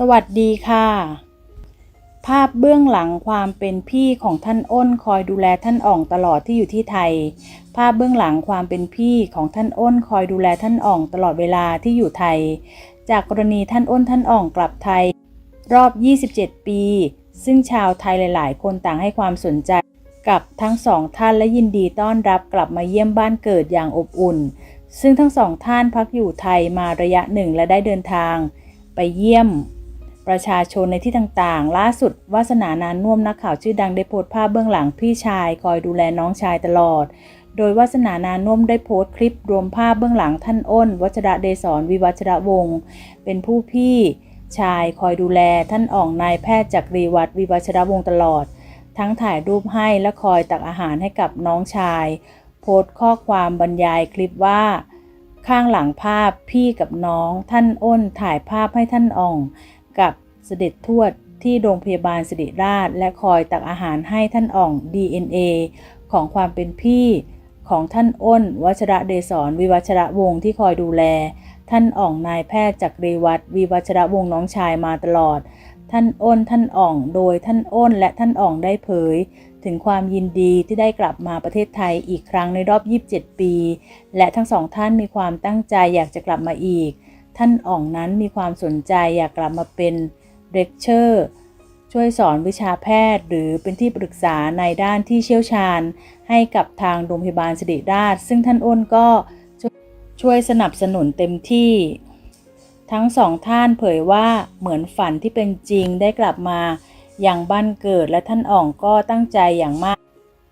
สวัสดีค่ะ ภาพเบื้องหลังความเป็นพี่ของท่านอ้นคอยดูแลท่านอ่องตลอดที่อยู่ที่ไทย ภาพเบื้องหลังความเป็นพี่ของท่านอ้นคอยดูแลท่านอ่องตลอดเวลาที่อยู่ไทย จากกรณีท่านอ้นท่านอ่องกลับไทย รอบ 27 ปี ซึ่งชาวไทยหลาย ๆ คนต่างให้ความสนใจกับทั้งสองท่านและยินดีต้อนรับกลับมาเยี่ยมบ้านเกิดอย่างอบอุ่น ซึ่งทั้งสองท่านพักอยู่ไทยมาระยะหนึ่งและได้เดินทาง ไปเยี่ยม ประชาชนในที่ต่างๆ ล่าสุดวาสนานานน่วมนักข่าวชื่อดังได้โพสต์ภาพเบื้องหลังพี่ชายคอยดูแลน้องชายตลอด โดยวาสนานานน่วมได้โพสต์คลิปรวมภาพเบื้องหลังท่านอ้น วัชระเดศรวิวัชระวงศ์เป็นผู้พี่ชายคอยดูแลท่านอ่องนายแพทย์จักรีวัฒน์วิวัชระวงศ์ตลอด ทั้งถ่ายรูปให้และคอยตักอาหารให้กับน้องชาย โพสต์ข้อความบรรยายคลิปว่าข้างหลังภาพพี่กับน้องท่านอ้นถ่ายภาพให้ท่านอ่อง กับเสด็จทวดที่โรงพยาบาลสิริราช และคอยตักอาหารให้ท่านอ่อง DNA ของความเป็นพี่ของท่านอ้น วัชระเดศรวิวัชระวงศ์ที่คอยดูแล ท่านอ่องนายแพทย์จักรีวัฒน์วิวัชระวงศ์น้องชายมาตลอด ท่านอ้นท่านอ่องโดยท่านอ้นและท่านอ่องได้เผย ถึงความยินดีที่ได้กลับมาประเทศไทยอีกครั้งในรอบ 27 ปี และทั้งสองท่านมีความตั้งใจอยากจะกลับมาอีก ท่านอ่องนั้นมีความสนใจอยากกลับมาเป็นเลคเชอร์ช่วยสอนวิชาแพทย์ หรือเป็นที่ปรึกษาในด้านที่เชี่ยวชาญ ให้กับทางโรงพยาบาลสิริราช ซึ่งท่านอ้นก็ช่วยสนับสนุนเต็มที่ ทั้งสองท่านเผยว่าเหมือนฝันที่เป็นจริงได้กลับมาอย่างบ้านเกิดและท่านอ่องก็ตั้งใจอย่างมาก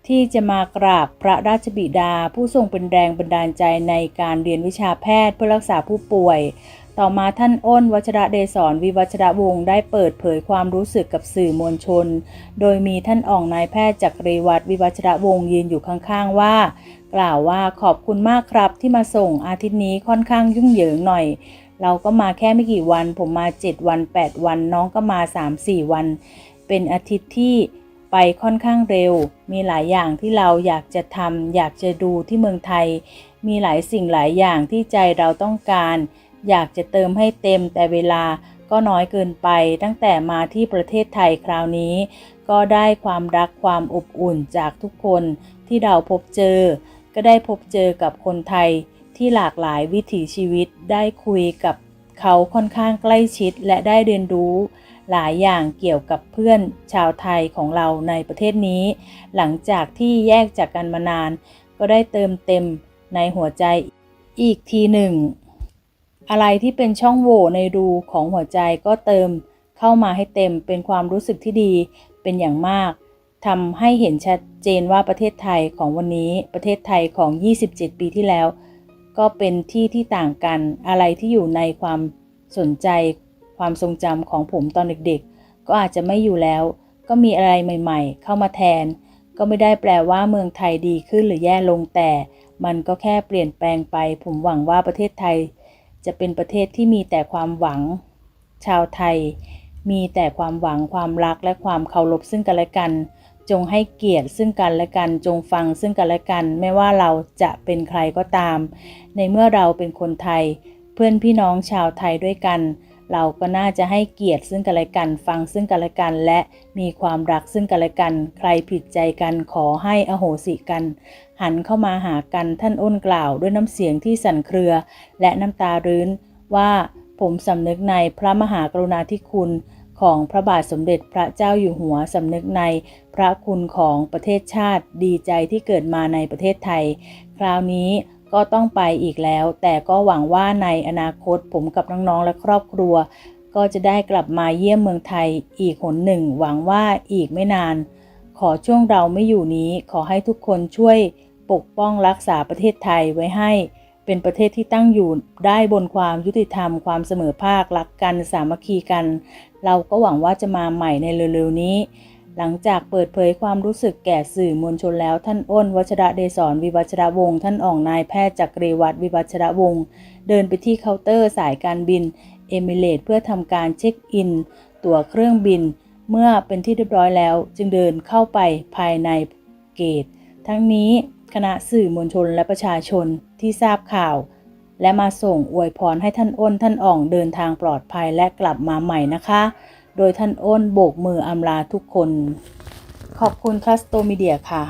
ที่จะมากราบพระราชบิดา ผู้ทรงเป็นแรงบันดาลใจในการเรียนวิชาแพทย์เพื่อรักษาผู้ป่วย ต่อมาท่านอ้นวัชระเดศรวิวัชระวงศ์ได้เปิดเผยความรู้สึกกับสื่อมวลชน โดยมีท่านอ่องนายแพทย์จักรีวัฒน์วิวัชระวงศ์ยืนอยู่ข้างๆว่า กล่าวว่าขอบคุณมากครับที่มาส่งอาทิตย์นี้ค่อนข้างยุ่งเหยิงหน่อยเราก็มาแค่ไม่กี่วัน ผมมา 7 วัน 8 วัน น้องก็มา 3-4 วัน เป็นอาทิตย์ที่ ไปค่อนข้างเร็ว มีหลายอย่างที่เราอยากจะทำอยากจะดูที่เมืองไทย มีหลายสิ่งหลายอย่างที่ใจเราต้องการ อยากจะเติมให้เต็มแต่เวลาก็น้อยเกินไป ตั้งแต่มาที่ประเทศไทยคราวนี้ ก็ได้ความรักความอบอุ่นจากทุกคนที่เราพบเจอ ก็ได้พบเจอกับคนไทยที่หลากหลายวิถีชีวิตได้คุยกับ เขาค่อนข้างใกล้ชิดและได้เรียนรู้ หลายอย่างเกี่ยวกับเพื่อนชาวไทยของเราในประเทศนี้ หลังจากที่แยกจากกันมานาน ก็ได้เติมเต็มในหัวใจอีกทีหนึ่ง อะไรที่เป็นช่องโหว่ในรูของหัวใจก็เติมเข้ามาให้เต็มเป็นความรู้สึกที่ดีเป็นอย่างมากทำให้เห็นชัดเจนว่าประเทศไทยของวันนี้ประเทศไทยของ 27 ปีที่แล้ว ก็เป็นที่ที่ต่างกันอะไรที่อยู่ในความสนใจ ความทรงจำของผมตอนเด็กๆ ก็อาจจะไม่อยู่แล้ว ก็มีอะไรใหม่ๆ เข้ามาแทน ก็ไม่ได้แปลว่าเมืองไทยดีขึ้นหรือแย่ลงแต่ มันก็แค่เปลี่ยนแปลงไป ผมหวังว่าประเทศไทย จะเป็นประเทศที่มีแต่ความหวัง ชาวไทย มีแต่ความหวังความรักและความเคารพซึ่งกันและกัน จงให้เกียรติซึ่งกันและกัน จงฟังซึ่งกันและกัน ไม่ว่าเราจะเป็นใครก็ตาม ในเมื่อเราเป็นคนไทย เพื่อนพี่น้องชาวไทยด้วยกัน เราก็น่าจะให้เกียรติซึ่งกันและกัน ฟังซึ่งกันและกัน และมีความรักซึ่งกันและกัน ใครผิดใจกันขอให้อโหสิกัน หันเข้ามาหากันท่านอ้นกล่าวด้วยน้ำเสียงที่สั่นเครือ และน้ำตารื้นว่าผมสำนึกในพระมหากรุณาธิคุณ ของพระบาทสมเด็จพระเจ้าอยู่หัวสำนึกในพระคุณของประเทศชาติดีใจที่เกิดมาในประเทศไทย คราวนี้ก็ต้องไปอีกแล้ว แต่ก็หวังว่าในอนาคตผมกับน้องๆและครอบครัว ก็จะได้กลับมาเยี่ยมเมืองไทยอีกหนหนึ่ง หวังว่าอีกไม่นาน ขอช่วงเราไม่อยู่นี้ขอให้ทุกคนช่วยปกป้องรักษาประเทศไทยไว้ให้ เป็นประเทศที่ตั้งอยู่ได้บนความยุติธรรม ความเสมอภาครักกันสามัคคีกัน เราก็หวังว่าจะมาใหม่ในเร็วๆนี้ หลังจากเปิดเผยความรู้สึกแก่สื่อมวลชนแล้วท่านอ้นวัชระเดศรวิวัชระวงศ์ท่านอ่องนายแพทย์จักรีวัฒน์วิวัชระวงศ์เดินไปที่เคาน์เตอร์สายการบินเอมิเรตเพื่อทำการเช็คอิน ตั๋วเครื่องบิน เมื่อเป็นที่เรียบร้อยแล้วจึงเดินเข้าไปภายในเกต ทั้งนี้ คณะสื่อมวลชนและประชาชนที่ทราบข่าว และมาส่งอวยพรให้ท่านอ้นท่านอ่องเดินทางปลอดภัยและกลับมาใหม่นะคะ โดยท่านอ้นโบกมืออำลาทุกคน ขอบคุณคัสโตมีเดียค่ะ